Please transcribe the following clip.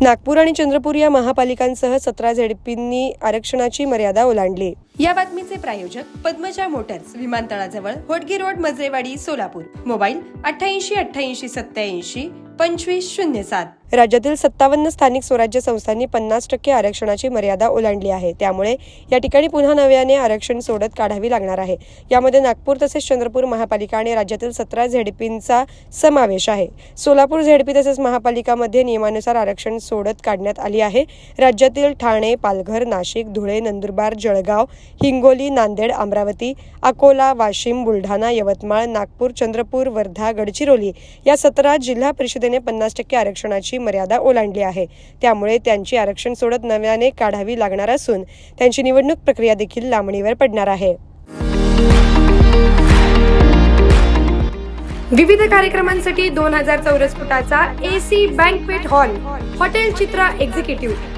नागपूर आणि चंद्रपूर या महापालिकांसह सतरा झेडपींनी आरक्षणाची मर्यादा ओलांडली. या बातमीचे प्रायोजक पद्मजा मोटर्स विमानतळाजवळ होटगी रोड मजरेवाडी सोलापूर. मोबाईल अठ्ठ्याऐंशी अठ्ठ्याऐंशी सत्याऐंशी पंचवीस शून्य सात. राज्यातील सत्तावन्न स्थानिक स्वराज्य संस्थांनी पन्नास टक्के आरक्षणाची मर्यादा ओलांडली आहे. त्यामुळे या ठिकाणी पुन्हा नव्याने आरक्षण सोडत काढावी लागणार आहे. यामध्ये नागपूर तसेच चंद्रपूर महापालिका आणि राज्यातील सतरा झेडपींचा समावेश आहे. सोलापूर झेडपी तसेच महापालिकामध्ये नियमानुसार आरक्षण सोडत काढण्यात आली आहे. राज्यातील ठाणे पालघर नाशिक धुळे नंदुरबार जळगाव हिंगोली नांदेड अमरावती अकोला वाशिम बुलढाणा यवतमाळ नागपूर चंद्रपूर वर्धा गडचिरोली या सतरा जिल्हा परिषदेने पन्नास टक्के आरक्षणाची मर्यादा ओलांडली आहे. त्यामुळे त्यांची आरक्षण सोडत नव्याने काढावी लागणार असून त्यांची निवडणूक प्रक्रिया देखील लांबणीवर पडणार आहे. विविध कार्यक्रमांसाठी दोन हजार चौरस फुटाचा AC banquet hall hotel Chitra executive.